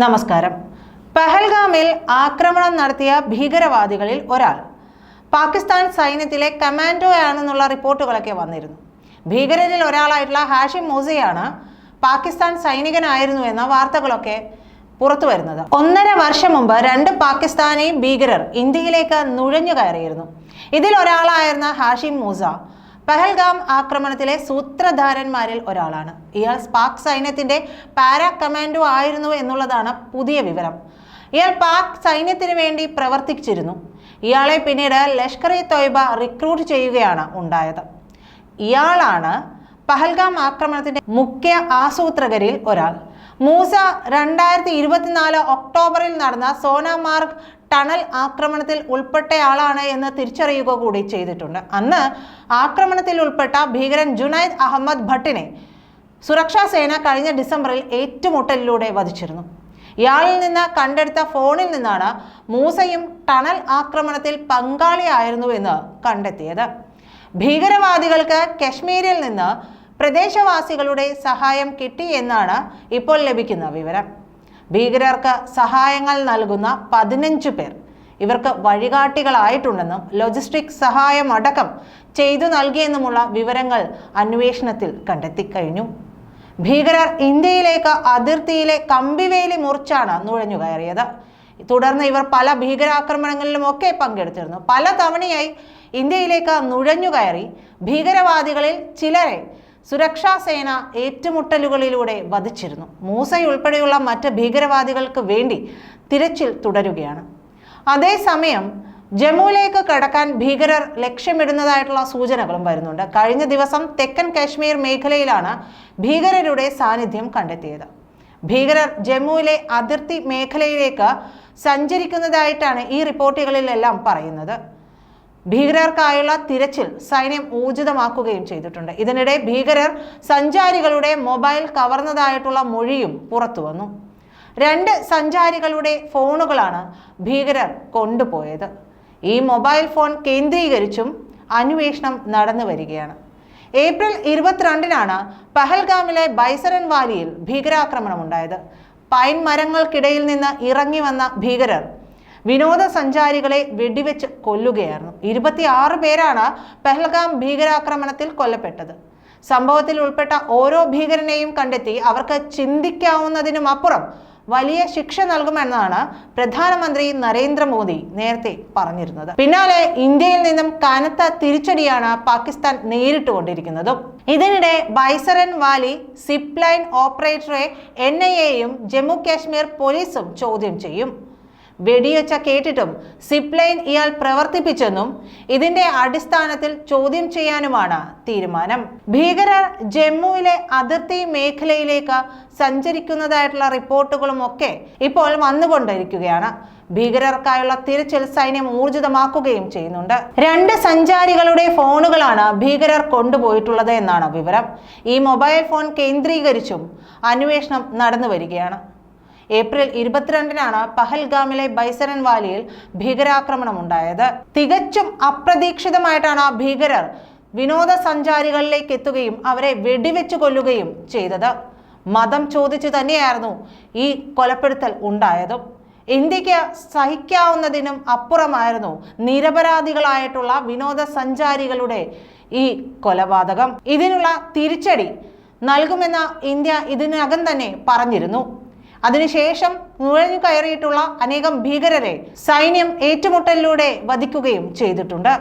നമസ്കാരം. പഹൽഗാമിൽ ആക്രമണം നടത്തിയ ഭീകരവാദികളിൽ ഒരാൾ. പാകിസ്ഥാൻ സൈന്യത്തിലെ കമാൻഡോ ആണെന്നുള്ള റിപ്പോർട്ടുകളൊക്കെ വന്നിരുന്നു. ഭീകരരിൽ ഒരാളായിട്ടുള്ള ഹാഷിം മൂസയാണ് പാകിസ്ഥാൻ സൈനികനായിരുന്നു എന്ന വാർത്തകളൊക്കെ പുറത്തു വരുന്നത്. ഒന്നര വർഷം മുമ്പ് രണ്ട് പാകിസ്ഥാനി ഭീകരർ ഇന്ത്യയിലേക്ക് നുഴഞ്ഞു കയറിയിരുന്നു. ഇതിൽ ഒരാളായിരുന്ന ഹാഷിം മൂസ. പഹൽഗാം ആക്രമണത്തിലെ സൂത്രധാരന്മാരിൽ ഒരാളാണ്. ഇയാൾ പാക് സൈന്യത്തിന്റെ പാരാ കമാൻഡോ ആയിരുന്നു എന്നുള്ളതാണ് പുതിയ വിവരം. ഇയാൾ പാക് സൈന്യത്തിന് വേണ്ടി പ്രവർത്തിച്ചിരുന്നു. ഇയാളെ പിന്നീട് ലഷ്കർ ഇ തൊയ്ബ റിക്രൂട്ട് ചെയ്യുകയാണ് ഉണ്ടായത്. ഇയാളാണ് പഹൽഗാം ആക്രമണത്തിന്റെ മുഖ്യ ആസൂത്രകരിൽ ഒരാൾ. മൂസ രണ്ടായിരത്തി ഇരുപത്തിനാല് ഒക്ടോബറിൽ നടന്ന സോനാമാർഗ് ടണൽ ആക്രമണത്തിൽ ഉൾപ്പെട്ടയാളാണ് എന്ന് തിരിച്ചറിയുക കൂടി ചെയ്തിട്ടുണ്ട്. അന്ന് ആക്രമണത്തിൽ ഉൾപ്പെട്ട ഭീകരൻ ജുനൈദ് അഹമ്മദ് ഭട്ടിനെ സുരക്ഷാ സേന കഴിഞ്ഞ ഡിസംബറിൽ ഏറ്റുമുട്ടലിലൂടെ വധിച്ചിരുന്നു. ഇയാളിൽ നിന്ന് കണ്ടെടുത്ത ഫോണിൽ നിന്നാണ് മൂസയും ടണൽ ആക്രമണത്തിൽ പങ്കാളിയായിരുന്നു എന്ന് കണ്ടെത്തിയത്. ഭീകരവാദികൾക്ക് കശ്മീരിൽ നിന്ന് പ്രദേശവാസികളുടെ സഹായം കിട്ടി എന്നാണ് ഇപ്പോൾ ലഭിക്കുന്ന വിവരം. ഭീകരർക്ക് സഹായങ്ങൾ നൽകുന്ന പതിനഞ്ചു പേർ. ഇവർക്ക് വഴികാട്ടികളായിട്ടുണ്ടെന്നും ലോജിസ്റ്റിക് സഹായം അടക്കം ചെയ്തു നൽകിയെന്നുമുള്ള വിവരങ്ങൾ അന്വേഷണത്തിൽ കണ്ടെത്തി കഴിഞ്ഞു. ഭീകരർ ഇന്ത്യയിലേക്ക് അതിർത്തിയിലെ കമ്പിവേലി മുറിച്ചാണ് നുഴഞ്ഞു കയറിയത്. തുടർന്ന് ഇവർ പല ഭീകരാക്രമണങ്ങളിലും ഒക്കെ പങ്കെടുത്തിരുന്നു. പല തവണയായി ഇന്ത്യയിലേക്ക് നുഴഞ്ഞു കയറി ഭീകരവാദികളിൽ ചിലരെ സുരക്ഷാ സേന ഏറ്റുമുട്ടലുകളിലൂടെ വധിച്ചിരുന്നു. മൂസയുൾപ്പെടെയുള്ള മറ്റ് ഭീകരവാദികൾക്ക് വേണ്ടി തിരച്ചിൽ തുടരുകയാണ്. അതേസമയം ജമ്മുവിലേക്ക് കടക്കാൻ ഭീകരർ ലക്ഷ്യമിടുന്നതായിട്ടുള്ള സൂചനകളും വരുന്നുണ്ട്. കഴിഞ്ഞ ദിവസം തെക്കൻ കാശ്മീർ മേഖലയിലാണ് ഭീകരരുടെ സാന്നിധ്യം കണ്ടെത്തിയത്. ഭീകരർ ജമ്മുവിലെ അതിർത്തി മേഖലയിലേക്ക് സഞ്ചരിക്കുന്നതായിട്ടാണ് ഈ റിപ്പോർട്ടുകളിലെല്ലാം പറയുന്നത്. ഭീകരർക്കായുള്ള തിരച്ചിൽ സൈന്യം ഊർജിതമാക്കുകയും ചെയ്തിട്ടുണ്ട്. ഇതിനിടെ ഭീകരർ സഞ്ചാരികളുടെ മൊബൈൽ കവർന്നതായിട്ടുള്ള മൊഴിയും പുറത്തുവന്നു രണ്ട് സഞ്ചാരികളുടെ ഫോണുകളാണ് ഭീകരർ കൊണ്ടുപോയത്. ഈ മൊബൈൽ ഫോൺ കേന്ദ്രീകരിച്ചും അന്വേഷണം നടന്നു വരികയാണ്. ഏപ്രിൽ ഇരുപത്തിരണ്ടിനാണ് പഹൽഗാമിലെ ബൈസരൻ വാലിയിൽ ഭീകരാക്രമണം ഉണ്ടായത് പൈൻ മരങ്ങൾക്കിടയിൽ നിന്ന് ഇറങ്ങി വന്ന ഭീകരർ വിനോദസഞ്ചാരികളെ വെടിവെച്ച് കൊല്ലുകയായിരുന്നു. ഇരുപത്തിയാറ് പേരാണ് പെഹൽഗാം ഭീകരാക്രമണത്തിൽ കൊല്ലപ്പെട്ടത്. സംഭവത്തിൽ ഉൾപ്പെട്ട ഓരോ ഭീകരനെയും കണ്ടെത്തി അവർക്ക് ചിന്തിക്കാവുന്നതിനും അപ്പുറം വലിയ ശിക്ഷ നൽകുമെന്നാണ് പ്രധാനമന്ത്രി നരേന്ദ്രമോദി നേരത്തെ പറഞ്ഞിരുന്നത്. പിന്നാലെ ഇന്ത്യയിൽ നിന്നും കനത്ത തിരിച്ചടിയാണ് പാകിസ്ഥാൻ നേരിട്ടുകൊണ്ടിരിക്കുന്നതും. ഇതിനിടെ ബൈസറൻ വാലി സിപ്ലൈൻ ലൈൻ ഓപ്പറേറ്ററെ എൻ ഐ എയും ജമ്മു കാശ്മീർ പോലീസും ചോദ്യം ചെയ്യും. വെടിയൊച്ച കേട്ടിട്ടും സിപ്ലൈൻ ഇയാൾ പ്രവർത്തിപ്പിച്ചെന്നും ഇതിന്റെ അടിസ്ഥാനത്തിൽ ചോദ്യം ചെയ്യാനുമാണ് തീരുമാനം. ഭീകരർ ജമ്മുവിലെ അതിർത്തി മേഖലയിലേക്ക് സഞ്ചരിക്കുന്നതായിട്ടുള്ള റിപ്പോർട്ടുകളും ഒക്കെ ഇപ്പോൾ വന്നുകൊണ്ടിരിക്കുകയാണ്. ഭീകരർക്കായുള്ള തിരച്ചിൽ സൈന്യം ഊർജിതമാക്കുകയും ചെയ്യുന്നുണ്ട്. രണ്ട് സഞ്ചാരികളുടെ ഫോണുകളാണ് ഭീകരർ കൊണ്ടുപോയിട്ടുള്ളത് എന്നാണ് വിവരം. ഈ മൊബൈൽ ഫോൺ കേന്ദ്രീകരിച്ചും അന്വേഷണം നടന്നു വരികയാണ് ഏപ്രിൽ ഇരുപത്തിരണ്ടിനാണ് പഹൽഗാമിലെ ബൈസരൻ വാലിയിൽ ഭീകരാക്രമണം ഉണ്ടായത് തികച്ചും അപ്രതീക്ഷിതമായിട്ടാണ് ഭീകരർ വിനോദസഞ്ചാരികളിലേക്ക് എത്തുകയും അവരെ വെടിവെച്ചു കൊല്ലുകയും ചെയ്തത്. മതം ചോദിച്ചു തന്നെയായിരുന്നു ഈ കൊലപ്പെടുത്തൽ ഉണ്ടായതും. ഇന്ത്യയ്ക്ക് സഹിക്കാവുന്നതിനും അപ്പുറമായിരുന്നു നിരപരാധികളായിട്ടുള്ള വിനോദസഞ്ചാരികളുടെ ഈ കൊലപാതകം. ഇതിനുള്ള തിരിച്ചടി നൽകുമെന്ന് ഇന്ത്യ ഇതിനകം തന്നെ പറഞ്ഞിരുന്നു. അതിനുശേഷം നുഴഞ്ഞു കയറിയിട്ടുള്ള അനേകം ഭീകരരെ സൈന്യം ഏറ്റുമുട്ടലിലൂടെ വധിക്കുകയും ചെയ്തിട്ടുണ്ട്.